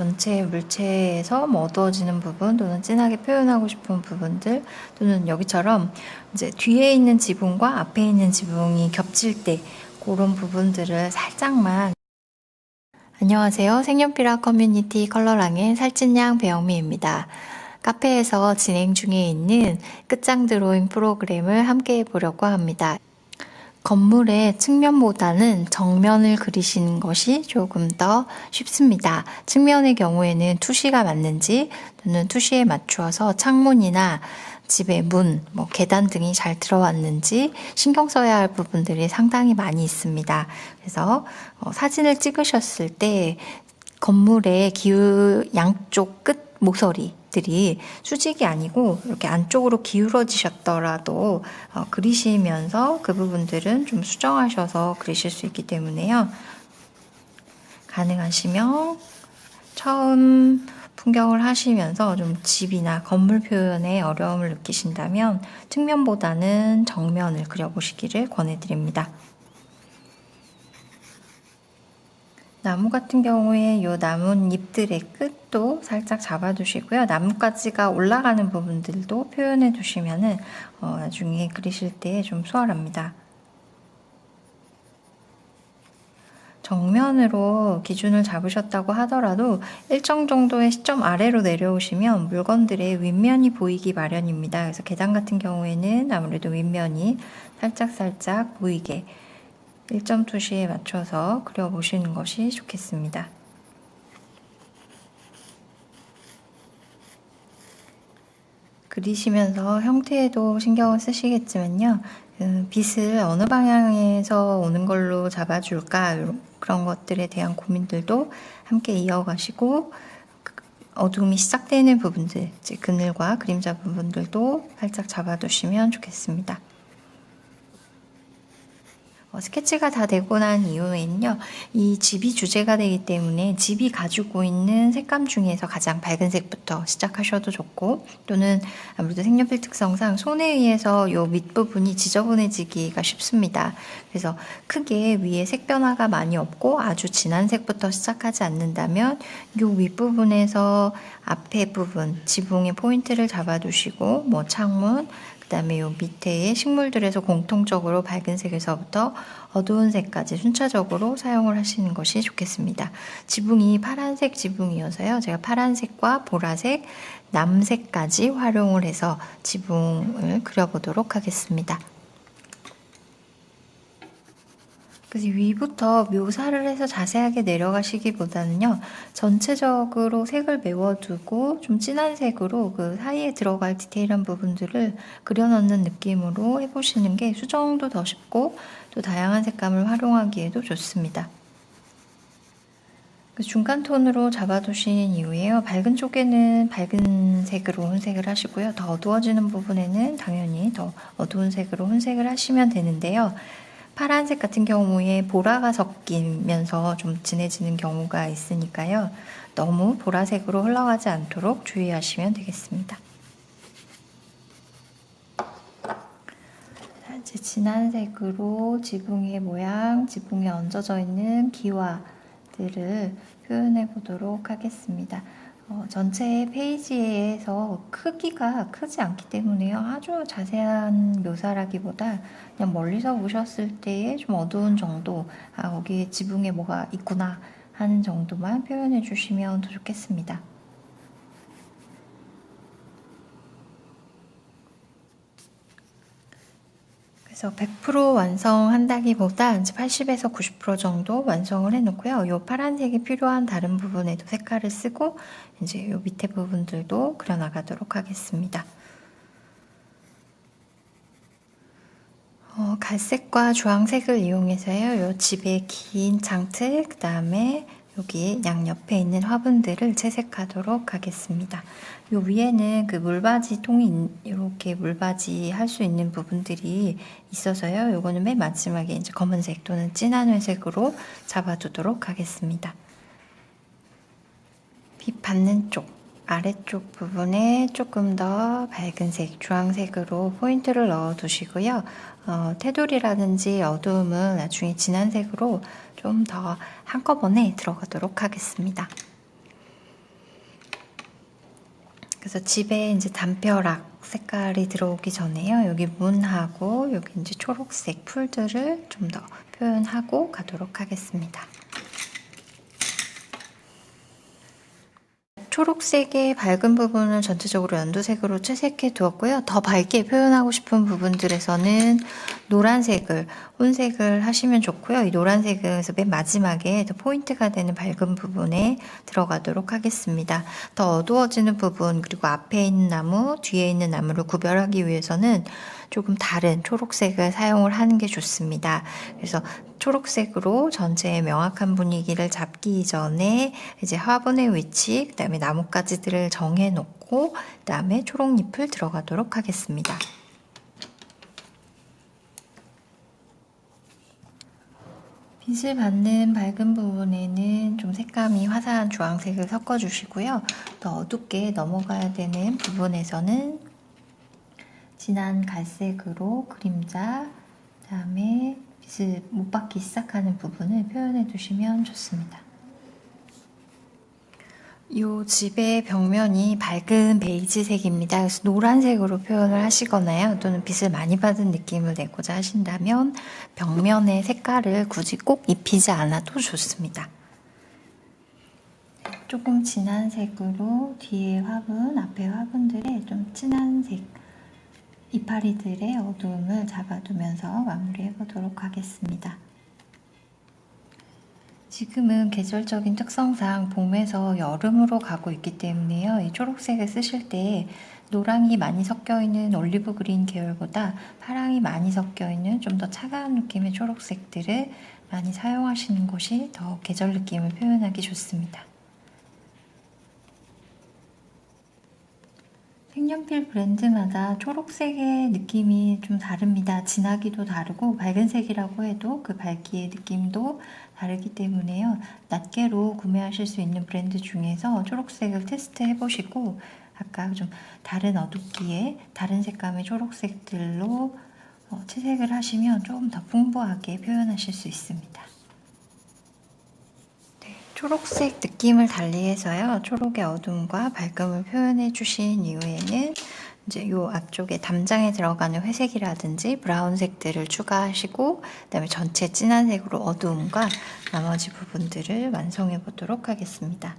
전체 물체에서 뭐 어두워지는 부분 또는 진하게 표현하고 싶은 부분들 또는 여기처럼 이제 뒤에 있는 지붕과 앞에 있는 지붕이 겹칠 때 그런 부분들을 살짝만 안녕하세요. 색연필화 커뮤니티 컬러랑의 살찐양 배영미입니다. 카페에서 진행 중에 있는 끝장 드로잉 프로그램을 함께 해보려고 합니다. 건물의 측면보다는 정면을 그리시는 것이 조금 더 쉽습니다. 측면의 경우에는 투시가 맞는지 또는 투시에 맞추어서 창문이나 집의 문, 뭐 계단 등이 잘 들어왔는지 신경 써야 할 부분들이 상당히 많이 있습니다. 그래서 어, 사진을 찍으셨을 때 건물의 기울 양쪽 끝 모서리 들이 수직이 아니고 이렇게 안쪽으로 기울어지셨더라도 어, 그리시면서 그 부분들은 좀 수정하셔서 그리실 수 있기 때문에요. 가능하시면 처음 풍경을 하시면서 좀 집이나 건물 표현에 어려움을 느끼신다면 측면보다는 정면을 그려보시기를 권해드립니다. 나무 같은 경우에 이 나뭇잎들의 끝도 살짝 잡아두시고요. 나뭇가지가 올라가는 부분들도 표현해 두시면은 어, 나중에 그리실 때 좀 수월합니다. 정면으로 기준을 잡으셨다고 하더라도 일정 정도의 시점 아래로 내려오시면 물건들의 윗면이 보이기 마련입니다. 그래서 계단 같은 경우에는 아무래도 윗면이 살짝살짝 보이게 1점 투시에 맞춰서 그려보시는 것이 좋겠습니다. 그리시면서 형태에도 신경을 쓰시겠지만요. 그 빛을 어느 방향에서 오는 걸로 잡아줄까 그런 것들에 대한 고민들도 함께 이어가시고 그 어둠이 시작되는 부분들, 즉 그늘과 그림자 부분들도 살짝 잡아두시면 좋겠습니다. 어, 스케치가 다 되고 난 이후에는요, 이 집이 주제가 되기 때문에 집이 가지고 있는 색감 중에서 가장 밝은 색부터 시작하셔도 좋고, 또는 아무래도 색연필 특성상 손에 의해서 요 밑부분이 지저분해지기가 쉽습니다. 그래서 크게 위에 색 변화가 많이 없고 아주 진한 색부터 시작하지 않는다면 요 윗부분에서 앞에 부분, 지붕의 포인트를 잡아두시고, 뭐 창문, 그 다음에 요 밑에 식물들에서 공통적으로 밝은 색에서부터 어두운 색까지 순차적으로 사용을 하시는 것이 좋겠습니다. 지붕이 파란색 지붕이어서요. 제가 파란색과 보라색, 남색까지 활용을 해서 지붕을 그려보도록 하겠습니다. 그래서 위부터 묘사를 해서 자세하게 내려가시기보다는요, 전체적으로 색을 메워두고 좀 진한 색으로 그 사이에 들어갈 디테일한 부분들을 그려넣는 느낌으로 해보시는 게 수정도 더 쉽고 또 다양한 색감을 활용하기에도 좋습니다. 그 중간 톤으로 잡아두신 이후에요. 밝은 쪽에는 밝은 색으로 혼색을 하시고요. 더 어두워지는 부분에는 당연히 더 어두운 색으로 혼색을 하시면 되는데요. 파란색 같은 경우에 보라가 섞이면서 좀 진해지는 경우가 있으니까요. 너무 보라색으로 흘러가지 않도록 주의하시면 되겠습니다. 자, 이제 진한 색으로 지붕의 모양, 지붕에 얹어져 있는 기와들을 표현해 보도록 하겠습니다. 어, 전체 페이지에서 크기가 크지 않기 때문에요. 아주 자세한 묘사라기보다 그냥 멀리서 보셨을 때의 좀 어두운 정도, 아, 거기에 지붕에 뭐가 있구나 하는 정도만 표현해 주시면 더 좋겠습니다. 그래서 100% 완성한다기보다 이제 80에서 90% 정도 완성을 해놓고요. 이 파란색이 필요한 다른 부분에도 색깔을 쓰고 이제 이 밑에 부분들도 그려나가도록 하겠습니다. 어, 갈색과 주황색을 이용해서요. 이 집의 긴 장틀, 그 다음에 여기 양옆에 있는 화분들을 채색하도록 하겠습니다. 요 위에는 그 물바지 통이 이렇게 물바지 할 수 있는 부분들이 있어서요. 요거는 맨 마지막에 이제 검은색 또는 진한 회색으로 잡아두도록 하겠습니다. 빛 받는 쪽 아래쪽 부분에 조금 더 밝은 색, 주황색으로 포인트를 넣어 두시고요. 어, 테두리라든지 어두움은 나중에 진한 색으로 좀 더 한꺼번에 들어가도록 하겠습니다. 그래서 집에 이제 담벼락 색깔이 들어오기 전에요. 여기 문하고 여기 이제 초록색 풀들을 좀 더 표현하고 가도록 하겠습니다. 초록색의 밝은 부분을 전체적으로 연두색으로 채색해 두었고요. 더 밝게 표현하고 싶은 부분들에서는 노란색을 혼색을 하시면 좋고요. 이 노란색에서 맨 마지막에 더 포인트가 되는 밝은 부분에 들어가도록 하겠습니다. 더 어두워지는 부분 그리고 앞에 있는 나무, 뒤에 있는 나무를 구별하기 위해서는 조금 다른 초록색을 사용을 하는 게 좋습니다. 그래서 초록색으로 전체의 명확한 분위기를 잡기 전에 이제 화분의 위치, 그 다음에 나뭇가지들을 정해 놓고 그 다음에 초록잎을 들어가도록 하겠습니다. 빛을 받는 밝은 부분에는 좀 색감이 화사한 주황색을 섞어 주시고요. 더 어둡게 넘어가야 되는 부분에서는 진한 갈색으로 그림자, 그 다음에 빛을 못 받기 시작하는 부분을 표현해 두시면 좋습니다. 이 집의 벽면이 밝은 베이지색입니다. 그래서 노란색으로 표현을 하시거나요. 또는 빛을 많이 받은 느낌을 내고자 하신다면 벽면의 색깔을 굳이 꼭 입히지 않아도 좋습니다. 조금 진한 색으로 뒤에 화분, 앞에 화분들에 좀 진한 색 이파리들의 어두움을 잡아두면서 마무리해 보도록 하겠습니다. 지금은 계절적인 특성상 봄에서 여름으로 가고 있기 때문에요. 이 초록색을 쓰실 때 노랑이 많이 섞여 있는 올리브 그린 계열보다 파랑이 많이 섞여 있는 좀 더 차가운 느낌의 초록색들을 많이 사용하시는 것이 더 계절 느낌을 표현하기 좋습니다. 색연필 브랜드마다 초록색의 느낌이 좀 다릅니다. 진하기도 다르고 밝은색이라고 해도 그 밝기의 느낌도 다르기 때문에요. 낱개로 구매하실 수 있는 브랜드 중에서 초록색을 테스트해 보시고 아까 좀 다른 어둡기에 다른 색감의 초록색들로 어, 채색을 하시면 조금 더 풍부하게 표현하실 수 있습니다. 초록색 느낌을 달리해서요. 초록의 어둠과 밝음을 표현해 주신 이후에는 이제 요 앞쪽에 담장에 들어가는 회색이라든지 브라운색들을 추가하시고 그다음에 전체 진한 색으로 어두움과 나머지 부분들을 완성해 보도록 하겠습니다.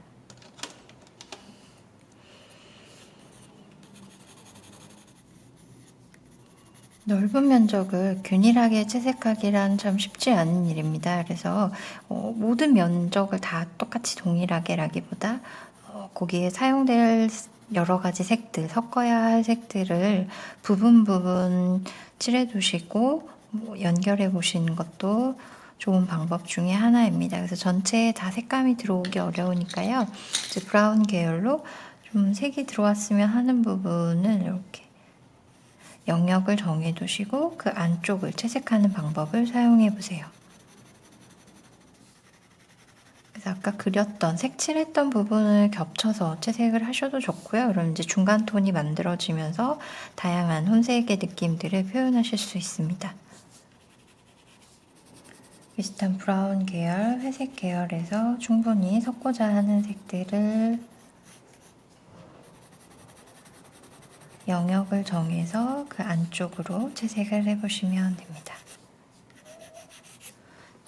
넓은 면적을 균일하게 채색하기란 참 쉽지 않은 일입니다. 그래서 어, 모든 면적을 다 똑같이 동일하게라기보다 어, 거기에 사용될 여러 가지 색들, 섞어야 할 색들을 부분 부분 칠해 두시고 뭐 연결해 보시는 것도 좋은 방법 중에 하나입니다. 그래서 전체에 다 색감이 들어오기 어려우니까요. 이제 브라운 계열로 좀 색이 들어왔으면 하는 부분을 이렇게 영역을 정해 두시고 그 안쪽을 채색하는 방법을 사용해 보세요. 그래서 아까 그렸던 색칠했던 부분을 겹쳐서 채색을 하셔도 좋고요. 그럼 이제 중간 톤이 만들어지면서 다양한 혼색의 느낌들을 표현하실 수 있습니다. 비슷한 브라운 계열, 회색 계열에서 충분히 섞고자 하는 색들을 영역을 정해서 그 안쪽으로 채색을 해보시면 됩니다.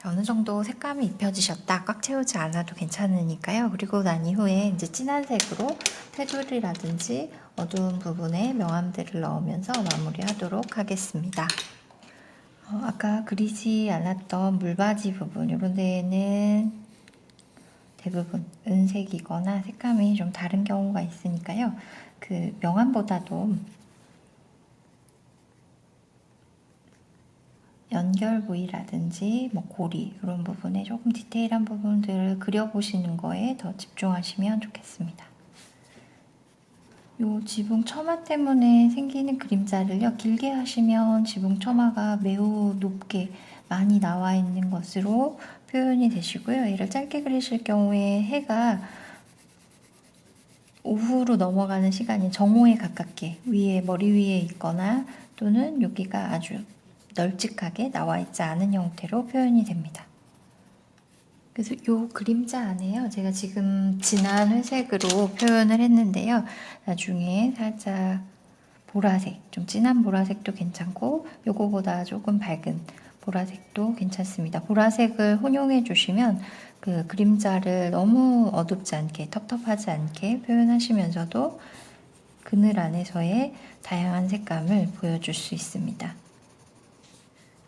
어느 정도 색감이 입혀지셨다 꽉 채우지 않아도 괜찮으니까요. 그리고 난 이후에 이제 진한 색으로 테두리라든지 어두운 부분에 명암들을 넣으면서 마무리하도록 하겠습니다. 어, 아까 그리지 않았던 물바지 부분 이런 데에는 대부분 은색이거나 색감이 좀 다른 경우가 있으니까요. 그 명암보다도 연결 부위라든지 뭐 고리 이런 부분에 조금 디테일한 부분들을 그려보시는 거에 더 집중하시면 좋겠습니다. 요 지붕 처마 때문에 생기는 그림자를요 길게 하시면 지붕 처마가 매우 높게 많이 나와 있는 것으로 표현이 되시고요. 얘를 짧게 그리실 경우에 해가 오후로 넘어가는 시간이 정오에 가깝게 위에 머리 위에 있거나 또는 여기가 아주 널찍하게 나와 있지 않은 형태로 표현이 됩니다. 그래서 요 그림자 안에요. 제가 지금 진한 회색으로 표현을 했는데요. 나중에 살짝 보라색, 좀 진한 보라색도 괜찮고 요거보다 조금 밝은 보라색도 괜찮습니다. 보라색을 혼용해 주시면 그 그림자를 너무 어둡지 않게 텁텁하지 않게 표현하시면서도 그늘 안에서의 다양한 색감을 보여줄 수 있습니다.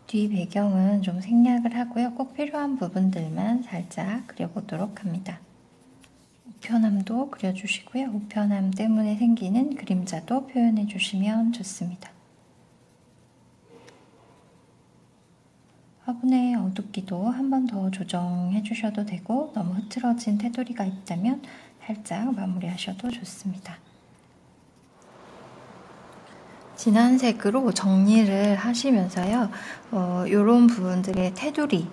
뒤 배경은 좀 생략을 하고요. 꼭 필요한 부분들만 살짝 그려보도록 합니다. 우편함도 그려주시고요. 우편함 때문에 생기는 그림자도 표현해 주시면 좋습니다. 화분의 어둡기도 한 번 더 조정해 주셔도 되고 너무 흐트러진 테두리가 있다면 살짝 마무리하셔도 좋습니다. 진한 색으로 정리를 하시면서요. 어, 이런 부분들의 테두리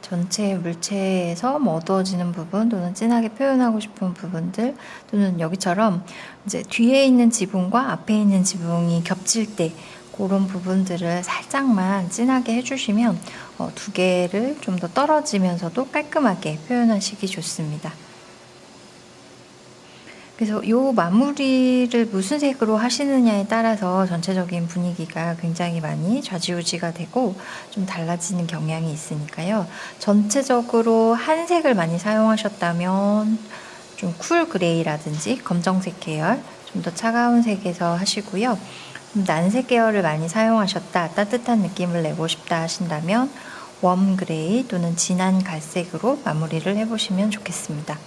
전체 물체에서 뭐 어두워지는 부분 또는 진하게 표현하고 싶은 부분들 또는 여기처럼 이제 뒤에 있는 지붕과 앞에 있는 지붕이 겹칠 때 그런 부분들을 살짝만 진하게 해주시면 어, 두 개를 좀 더 떨어지면서도 깔끔하게 표현하시기 좋습니다. 그래서 이 마무리를 무슨 색으로 하시느냐에 따라서 전체적인 분위기가 굉장히 많이 좌지우지가 되고 좀 달라지는 경향이 있으니까요. 전체적으로 한 색을 많이 사용하셨다면 좀 쿨 그레이라든지 검정색 계열 좀 더 차가운 색에서 하시고요. 좀 난색 계열을 많이 사용하셨다 따뜻한 느낌을 내고 싶다 하신다면 웜 그레이 또는 진한 갈색으로 마무리를 해보시면 좋겠습니다.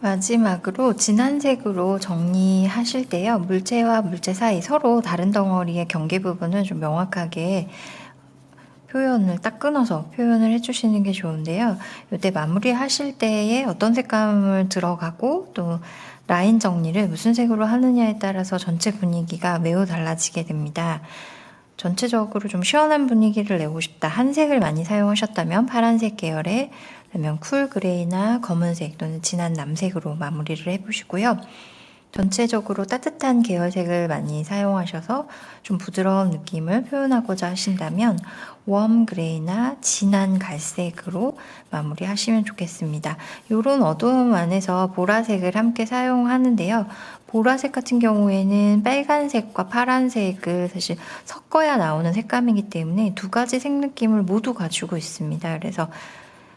마지막으로 진한 색으로 정리하실 때요. 물체와 물체 사이 서로 다른 덩어리의 경계 부분을 좀 명확하게 표현을 딱 끊어서 표현을 해주시는 게 좋은데요. 이때 마무리 하실 때에 어떤 색감을 들어가고 또 라인 정리를 무슨 색으로 하느냐에 따라서 전체 분위기가 매우 달라지게 됩니다. 전체적으로 좀 시원한 분위기를 내고 싶다. 한 색을 많이 사용하셨다면 파란색 계열의 그러면 쿨 그레이나 검은색 또는 진한 남색으로 마무리를 해보시고요. 전체적으로 따뜻한 계열색을 많이 사용하셔서 좀 부드러운 느낌을 표현하고자 하신다면 웜 그레이나 진한 갈색으로 마무리하시면 좋겠습니다. 이런 어두움 안에서 보라색을 함께 사용하는데요. 보라색 같은 경우에는 빨간색과 파란색을 사실 섞어야 나오는 색감이기 때문에 두 가지 색 느낌을 모두 가지고 있습니다. 그래서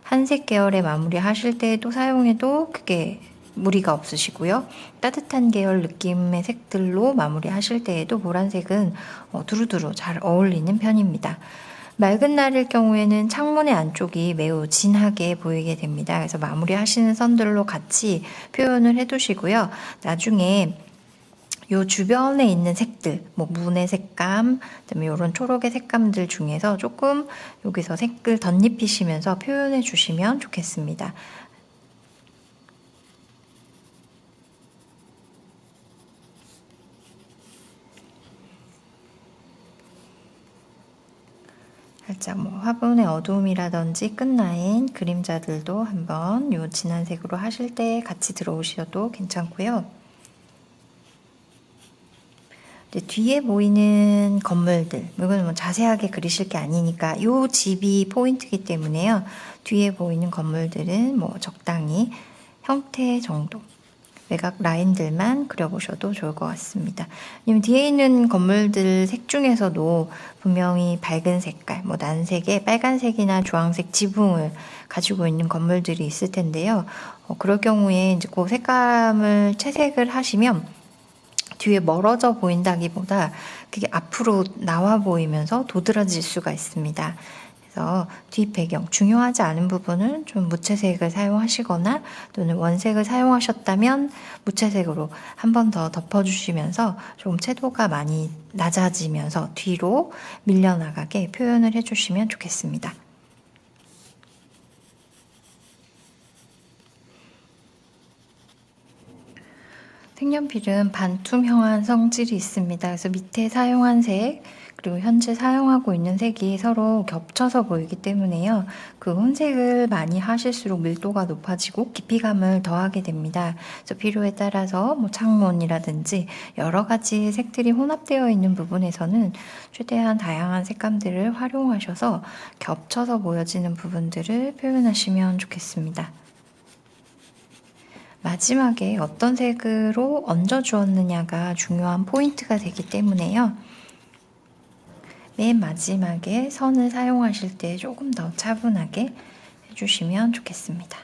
한색 계열의 마무리 하실 때도 사용해도 크게 무리가 없으시고요. 따뜻한 계열 느낌의 색들로 마무리 하실 때에도 보라색은 어, 두루두루 잘 어울리는 편입니다. 맑은 날일 경우에는 창문의 안쪽이 매우 진하게 보이게 됩니다. 그래서 마무리 하시는 선들로 같이 표현을 해두시고요. 나중에 요 주변에 있는 색들, 뭐 문의 색감, 그다음에 이런 초록의 색감들 중에서 조금 여기서 색을 덧입히시면서 표현해 주시면 좋겠습니다. 살짝 뭐 화분의 어두움이라든지 끝라인 그림자들도 한번 요 진한 색으로 하실 때 같이 들어오셔도 괜찮고요. 뒤에 보이는 건물들, 이거는 뭐 자세하게 그리실 게 아니니까 이 집이 포인트이기 때문에요. 뒤에 보이는 건물들은 뭐 적당히 형태 정도, 외곽 라인들만 그려보셔도 좋을 것 같습니다. 왜냐면 뒤에 있는 건물들 색 중에서도 분명히 밝은 색깔, 뭐 난색의 빨간색이나 주황색 지붕을 가지고 있는 건물들이 있을 텐데요. 어, 그럴 경우에 이제 그 색감을 채색을 하시면 뒤에 멀어져 보인다기보다 그게 앞으로 나와 보이면서 도드라질 수가 있습니다. 그래서 뒷 배경 중요하지 않은 부분은 좀 무채색을 사용하시거나 또는 원색을 사용하셨다면 무채색으로 한 번 더 덮어주시면서 좀 채도가 많이 낮아지면서 뒤로 밀려나가게 표현을 해주시면 좋겠습니다. 색연필은 반투명한 성질이 있습니다. 그래서 밑에 사용한 색, 그리고 현재 사용하고 있는 색이 서로 겹쳐서 보이기 때문에요. 그 혼색을 많이 하실수록 밀도가 높아지고 깊이감을 더하게 됩니다. 그래서 필요에 따라서 뭐 창문이라든지 여러 가지 색들이 혼합되어 있는 부분에서는 최대한 다양한 색감들을 활용하셔서 겹쳐서 보여지는 부분들을 표현하시면 좋겠습니다. 마지막에 어떤 색으로 얹어 주었느냐가 중요한 포인트가 되기 때문에요. 맨 마지막에 선을 사용하실 때 조금 더 차분하게 해주시면 좋겠습니다.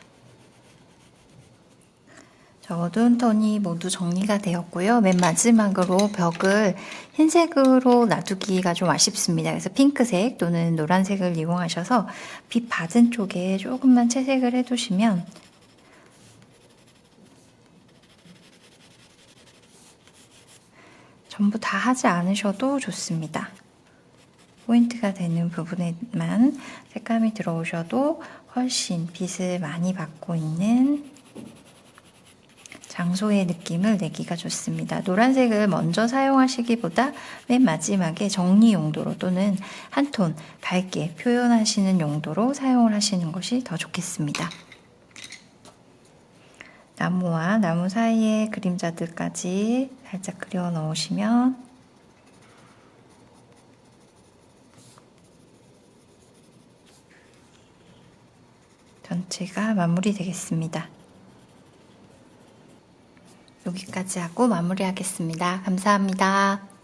자, 어두운 톤이 모두 정리가 되었고요. 맨 마지막으로 벽을 흰색으로 놔두기가 좀 아쉽습니다. 그래서 핑크색 또는 노란색을 이용하셔서 빛 받은 쪽에 조금만 채색을 해두시면 전부 다 하지 않으셔도 좋습니다. 포인트가 되는 부분에만 색감이 들어오셔도 훨씬 빛을 많이 받고 있는 장소의 느낌을 내기가 좋습니다. 노란색을 먼저 사용하시기보다 맨 마지막에 정리 용도로 또는 한 톤 밝게 표현하시는 용도로 사용을 하시는 것이 더 좋겠습니다. 나무와 나무 사이에 그림자들까지 살짝 그려 넣으시면 전체가 마무리되겠습니다. 여기까지 하고 마무리하겠습니다. 감사합니다.